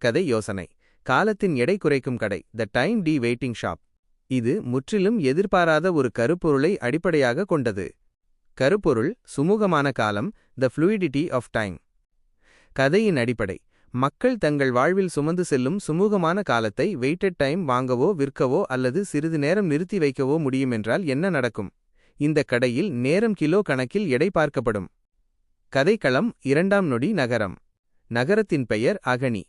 கதை யோசனை. காலத்தின் எடை குறைக்கும் கடை the time the waiting shop இது முற்றிலும் எதிர்பாராத ஒரு கருப்பொருளை அடிப்படையாக கொண்டது. கருப்பொருள் சுமூகமான காலம் த ஃப்ளூயிடிட்டி ஆஃப் டைம் கதையின் அடிப்படை மக்கள் தங்கள் வாழ்வில் சுமந்து செல்லும் சுமூகமான காலத்தை வெயிட்டட் டைம் வாங்கவோ விற்கவோ அல்லது சிறிது நேரம் நிறுத்தி வைக்கவோ முடியுமென்றால் என்ன நடக்கும்? இந்த கடையில் நேரம் கிலோ கணக்கில் எடை பார்க்கப்படும். கதைக்களம் இரண்டாம் நொடி நகரம். நகரத்தின் பெயர் அகனி.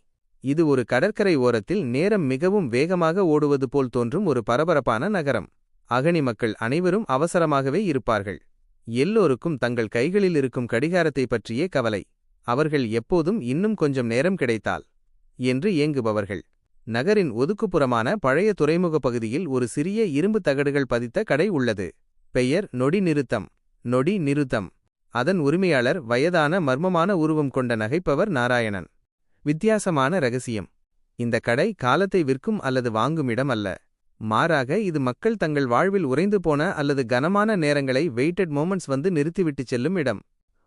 இது ஒரு கடற்கரை ஓரத்தில் நேரம் மிகவும் வேகமாக ஓடுவது போல் தோன்றும் ஒரு பரபரப்பான நகரம். அகனி மக்கள் அனைவரும் அவசரமாகவே இருப்பார்கள். எல்லோருக்கும் தங்கள் கைகளில் இருக்கும் கடிகாரத்தை பற்றியே கவலை. அவர்கள் எப்போதும் இன்னும் கொஞ்சம் நேரம் கிடைத்தால் என்று ஏங்குபவர்கள். நகரின் ஒதுக்குப்புறமான பழைய துறைமுக பகுதியில் ஒரு சிறிய இரும்பு தகடுகள் பதித்த கடை உள்ளது. பெயர் நொடி நிறுத்தம். நொடி நிறுத்தம். அதன் உரிமையாளர் வயதான மர்மமான உருவம் கொண்ட நகைப்பவர் நாராயணன். வித்தியாசமான ரகசியம். இந்த கடை காலத்தை விற்கும் அல்லது வாங்கும் இடம் அல்ல. மாறாக இது மக்கள் தங்கள் வாழ்வில் உறைந்து போன அல்லது கனமான நேரங்களை வெயிட்டட் மோமெண்ட்ஸ் வந்து நிறுத்திவிட்டுச் செல்லும் இடம்.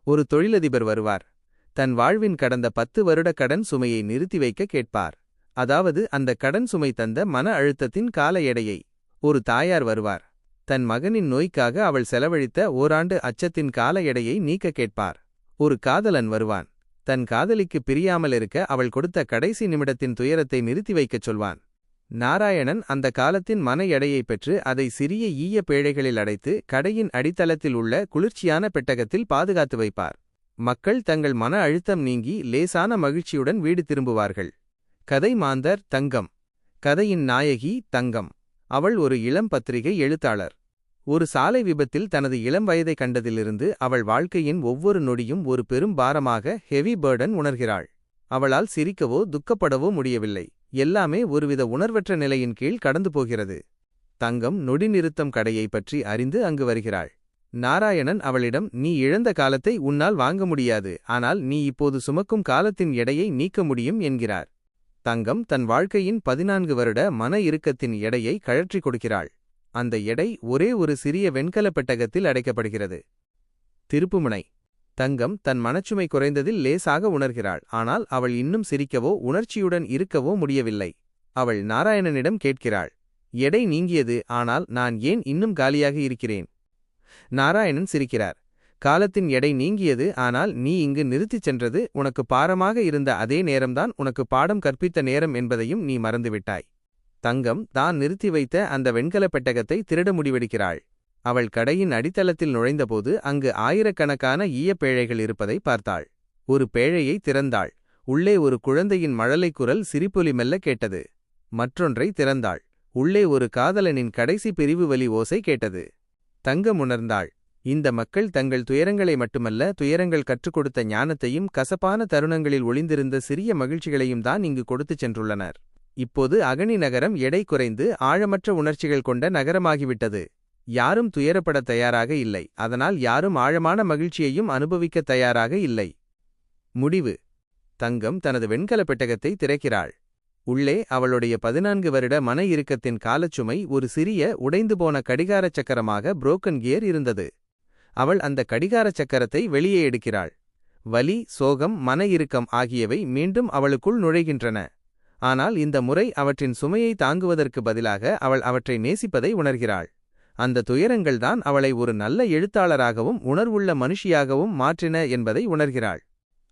ஒரு தொழிலதிபர் வருவார். தன் வாழ்வின் கடந்த பத்து வருட கடன் சுமையை நிறுத்தி வைக்க கேட்பார். அதாவது அந்த கடன் சுமை தந்த மன அழுத்தத்தின் கால எடையை. ஒரு தாயார் வருவார். தன் மகனின் நோய்க்காக அவள் செலவழித்த ஓராண்டு அச்சத்தின் கால எடையை நீக்க கேட்பார். ஒரு காதலன் வருவான். தன் காதலிக்கு பிரியாமல் இருக்க அவள் கொடுத்த கடைசி நிமிடத்தின் துயரத்தை நிறுத்தி வைக்கச் சொல்வான். நாராயணன் அந்த காலத்தின் மன எடையை பெற்று அதை சிறிய ஈய பேழைகளில் அடைத்து கடையின் அடித்தளத்தில் உள்ள குளிர்ச்சியான பெட்டகத்தில் பாதுகாத்து வைப்பார். மக்கள் தங்கள் மன அழுத்தம் நீங்கி லேசான மகிழ்ச்சியுடன் வீடு திரும்புவார்கள். கதை மாந்தர் தங்கம். கதையின் நாயகி தங்கம். அவள் ஒரு இளம் பத்திரிகை எழுத்தாளர். ஒரு சாலை விபத்தில் தனது இளம் வயதை கண்டதிலிருந்து அவள் வாழ்க்கையின் ஒவ்வொரு நொடியும் ஒரு பெரும் பாரமாக ஹெவி பேர்டன் உணர்கிறாள். அவளால் சிரிக்கவோ துக்கப்படவோ முடியவில்லை. எல்லாமே ஒருவித உணர்வற்ற நிலையின் கீழ் கடந்து போகிறது. தங்கம் நொடி நிறுத்தம் கடையை பற்றி அறிந்து அங்கு வருகிறாள். நாராயணன் அவளிடம் நீ இழந்த காலத்தை உன்னால் வாங்க முடியாது. ஆனால் நீ இப்போது சுமக்கும் காலத்தின் எடையை நீக்க முடியும் என்கிறார். தங்கம் தன் வாழ்க்கையின் பதினான்கு வருட மன இறுக்கத்தின் எடையை கழற்றிக் கொடுக்கிறாள். அந்த எடை ஒரே ஒரு சிறிய வெண்கல பெட்டகத்தில் அடைக்கப்படுகிறது. திருப்புமுனை. தங்கம் தன் மனச்சுமை குறைந்ததில் லேசாக உணர்கிறாள். ஆனால் அவள் இன்னும் சிரிக்கவோ உணர்ச்சியுடன் இருக்கவோ முடியவில்லை. அவள் நாராயணனிடம் கேட்கிறாள். எடை நீங்கியது ஆனால் நான் ஏன் இன்னும் காலியாக இருக்கிறேன்? நாராயணன் சிரிக்கிறார். காலத்தின் எடை நீங்கியது ஆனால் நீ இங்கு நிறுத்திச் சென்றது உனக்கு பாரமாக இருந்த அதே நேரம்தான் உனக்கு பாடம் கற்பித்த நேரம் என்பதையும் நீ மறந்துவிட்டாய். தங்கம் தான் நிறுத்தி வைத்த அந்த வெண்கலப் பெட்டகத்தை திருட முடிவெடுக்கிறாள். அவள் கடையின் அடித்தளத்தில் நுழைந்தபோது அங்கு ஆயிரக்கணக்கான ஈயப்பேழைகள் இருப்பதை பார்த்தாள். ஒரு பேழையை திறந்தாள். உள்ளே ஒரு குழந்தையின் மழலை குரல் சிரிப்பொலி மெல்ல கேட்டது. மற்றொன்றை திறந்தாள். உள்ளே ஒரு காதலனின் கடைசி பிரிவு வலி ஓசை கேட்டது. தங்கம் உணர்ந்தாள். இந்த மக்கள் தங்கள் துயரங்களை மட்டுமல்ல துயரங்கள் கற்றுக் கொடுத்த ஞானத்தையும் கசப்பான தருணங்களில் ஒளிந்திருந்த சிறிய மகிழ்ச்சிகளையும் தான் இங்கு கொடுத்துச் சென்றுள்ளனர். இப்போது அகனி நகரம் எடை குறைந்து ஆழமற்ற உணர்ச்சிகள் கொண்ட நகரமாகிவிட்டது. யாரும் துயரப்பட தயாராக இல்லை. அதனால் யாரும் ஆழமான மகிழ்ச்சியையும் அனுபவிக்க தயாராக இல்லை. முடிவு. தங்கம் தனது வெண்கல பெட்டகத்தை திறக்கிறாள். உள்ளே அவளுடைய பதினான்கு வருட மன இறுக்கத்தின் காலச்சுமை ஒரு சிறிய உடைந்து போன கடிகாரச் சக்கரமாக புரோக்கன் கியர் இருந்தது. அவள் அந்த கடிகார சக்கரத்தை வெளியே எடுக்கிறாள். வலி சோகம் மன இறுக்கம் ஆகியவை மீண்டும் அவளுக்குள் நுழைகின்றன. ஆனால் இந்த முறை அவற்றின் சுமையை தாங்குவதற்கு பதிலாக அவள் அவற்றை நேசிப்பதை உணர்கிறாள். அந்த துயரங்கள்தான் அவளை ஒரு நல்ல எழுத்தாளராகவும் உணர்வுள்ள மனுஷியாகவும் மாற்றின என்பதை உணர்கிறாள்.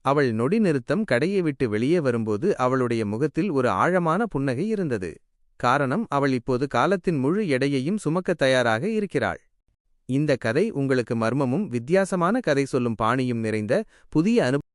அவள் நொடி நிறுத்தம் கடையை விட்டு வெளியே வரும்போது அவளுடைய முகத்தில் ஒரு ஆழமான புன்னகை இருந்தது. காரணம் அவள் இப்போது காலத்தின் முழு எடையையும் சுமக்க தயாராக இருக்கிறாள். இந்த கதை உங்களுக்கு மர்மமும் வித்தியாசமான கதை சொல்லும் பாணியும் நிறைந்த புதிய அனுபவம்